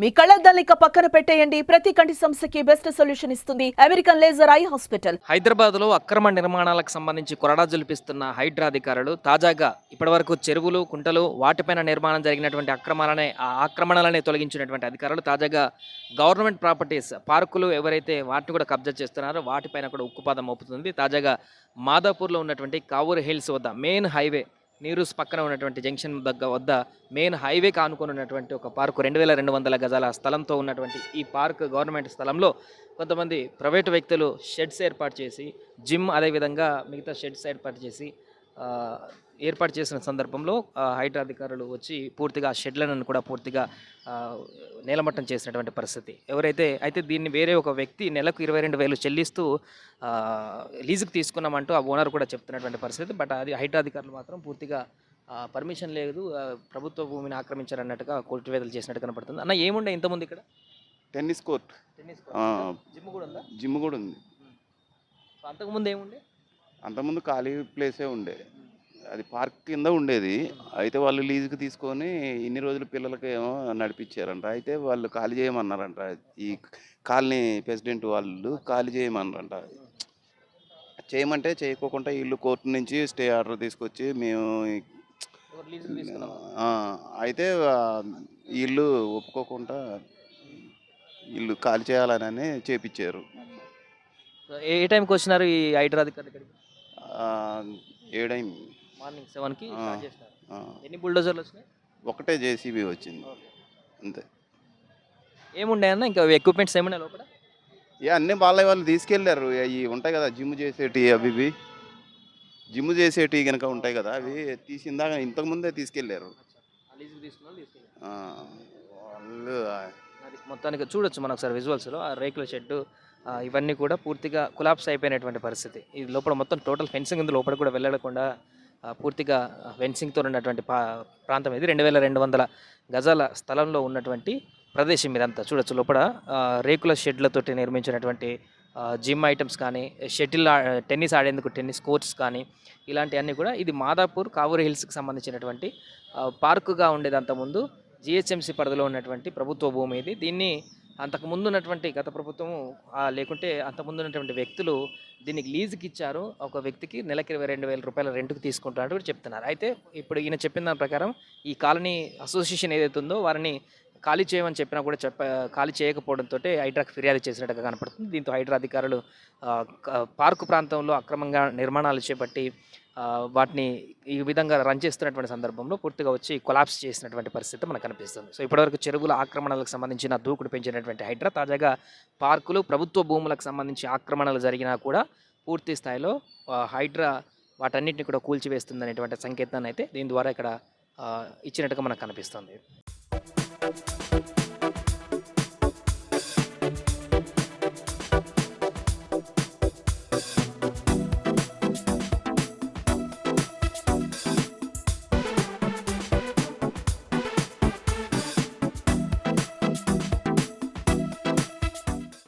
మీ కళ్ళద్దాలిక పక్కన పెట్టేయండి. ప్రతి కంటి సమస్యకి బెస్ట్ సొల్యూషన్ ఇస్తుంది. American laser eye hospital. హైదరాబాద్లో అక్రమ నిర్మాణాలకు సంబంధించి కొరడా జులిపిస్తున్న హైడ్రా అధికారులు తాజాగా ఇప్పటివరకు చెరువులు కుంటలు వాటిపైన నిర్మాణం జరిగినటువంటి అక్రమాలనే ఆ ఆక్రమణలనే తొలగించినటువంటి అధికారులు తాజాగా గవర్నమెంట్ ప్రాపర్టీస్ పార్కులు ఎవరైతే వాటిని కూడా కబ్జా చేస్తున్నారో వాటిపైన కూడా ఉక్కుపాదం మోపుతుంది. తాజాగా మాదాపూర్లో ఉన్నటువంటి కావూరు హిల్స్ వద్ద మెయిన్ హైవే నీరూస్ పక్కన ఉన్నటువంటి జంక్షన్ దగ్గర వద్ద మెయిన్ హైవే కానుకొని ఉన్నటువంటి ఒక పార్కు రెండు వేల రెండు వందల గజాల స్థలంతో ఉన్నటువంటి ఈ పార్క్ గవర్నమెంట్ స్థలంలో కొంతమంది ప్రైవేటు వ్యక్తులు షెడ్స్ ఏర్పాటు చేసి జిమ్ అదేవిధంగా మిగతా షెడ్స్ ఏర్పాటు చేసి ఏర్పాటు చేసిన సందర్భంలో హైడ్రా అధికారులు వచ్చి పూర్తిగా షెడ్లను కూడా పూర్తిగా నేలమట్టం చేసినటువంటి పరిస్థితి. ఎవరైతే అయితే దీన్ని వేరే ఒక వ్యక్తి నెలకు ఇరవై రెండు వేలు చెల్లిస్తూ లీజుకు తీసుకున్నామంటూ ఆ ఓనర్ కూడా చెప్తున్నటువంటి పరిస్థితి. బట్ అది హైడ్రా అధికారులు మాత్రం పూర్తిగా పర్మిషన్ లేదు. ప్రభుత్వ భూమిని ఆక్రమించారన్నట్టుగా కొట్టివేతలు చేసినట్టు కనపడుతుంది. అన్న ఏముండే ఇంతకుముందు ఇక్కడ? Tennis court. టెన్నిస్ జిమ్ కూడా ఉందా? జిమ్ కూడా ఉంది. అంతకుముందు ఏముండే? అంతకుముందు ఖాళీ ప్లేసే ఉండే. అది పార్క్ కింద ఉండేది. అయితే వాళ్ళు లీజుకి తీసుకొని ఇన్ని రోజులు పిల్లలకి ఏమో నడిపించారంట అయితే వాళ్ళు ఖాళీ చేయమన్నారంట. ఈ కాలనీ ప్రెసిడెంట్ వాళ్ళు ఖాళీ చేయమన్నారంట. చేయమంటే చేయకోకుండా వీళ్ళు కోర్టు నుంచి స్టే ఆర్డర్ తీసుకొచ్చి మేము అయితే వీళ్ళు ఒప్పుకోకుండా వీళ్ళు ఖాళీ చేయాలని చేపించారు ఏ టైంకి వచ్చినారు ఈ ఆ, ఏడైంది మార్నింగ్ సెవెన్కి చేసినారు ఆ, ఎన్ని బుల్డోజర్లు వచ్చినాయి? ఒకటే జేసీబీ వచ్చింది. అంతే. ఏముండే అన్న ఇంకా ఎక్విప్మెంట్స్ ఏమున్నాయి లోపల? ఇక అన్నీ వాళ్ళ వాళ్ళు తీసుకెళ్ళారు. అవి ఉంటాయి కదా జిమ్ చేసేటి అవి ఇవి. జిమ్ చేసేటి కనుక ఉంటాయి కదా అవి తీసిందాక ఇంతకు ముందే తీసుకెళ్ళారు. వాళ్ళు మొత్తానికి చూడొచ్చు మనం ఒకసారి విజువల్స్లో ఆ రేకుల షెడ్ ఇవన్నీ కూడా పూర్తిగా కులాప్స్ అయిపోయినటువంటి పరిస్థితి. ఇది లోపల మొత్తం టోటల్ ఫెన్సింగ్ ఉంది. లోపల కూడా వెళ్ళకుండా పూర్తిగా వెన్సింగ్తో ఉన్నటువంటి పా ప్రాంతం ఇది. రెండు వేల రెండు వందల గజాల స్థలంలో ఉన్నటువంటి ప్రదేశం ఇదంతా. చూడొచ్చు లోపల రేకుల షెడ్లతోటి నిర్మించినటువంటి జిమ్ ఐటమ్స్ కానీ షటిల్ టెన్నిస్ ఆడేందుకు టెన్నిస్ కోర్ట్స్ కానీ ఇలాంటివన్నీ కూడా ఇది మాదాపూర్ కావూరి హిల్స్కి సంబంధించినటువంటి పార్కుగా ఉండేదంత ముందు జిహెచ్ఎంసీ పరిధిలో ఉన్నటువంటి ప్రభుత్వ భూమి ఇది. దీన్ని అంతకుముందు ఉన్నటువంటి గత ప్రభుత్వము లేకుంటే అంతకుముందు ఉన్నటువంటి వ్యక్తులు దీనికి లీజుకి ఇచ్చారు. ఒక వ్యక్తికి నెలకి ఇరవై రెండు వేల రూపాయల రెంట్కి తీసుకుంటున్నట్టు కూడా చెప్తున్నారు. అయితే ఇప్పుడు ఈయన చెప్పిన దాని ప్రకారం ఈ కాలనీ అసోసియేషన్ ఏదైతే ఉందో వారిని ఖాళీ చేయమని చెప్పినా కూడా చెప్ప ఖాళీ చేయకపోవడంతో హైడ్రాకి ఫిర్యాదు చేసినట్టుగా కనపడుతుంది. దీంతో హైడ్రా అధికారులు పార్కు ప్రాంతంలో అక్రమంగా నిర్మాణాలు చేపట్టి వాటిని ఈ విధంగా రన్ చేస్తున్నటువంటి సందర్భంలో పూర్తిగా వచ్చి కొలాప్స్ చేసినటువంటి పరిస్థితి మనకు కనిపిస్తుంది. సో ఇప్పటివరకు చెరువుల ఆక్రమణలకు సంబంధించిన దూకుడు పెంచినటువంటి హైడ్రా తాజాగా పార్కులు ప్రభుత్వ భూములకు సంబంధించి ఆక్రమణలు జరిగినా కూడా పూర్తి స్థాయిలో హైడ్రా వాటన్నిటిని కూడా కూల్చివేస్తుందనేటువంటి సంకేతాన్ని అయితే దీని ద్వారా ఇక్కడ ఇచ్చినట్టుగా మనకు కనిపిస్తుంది.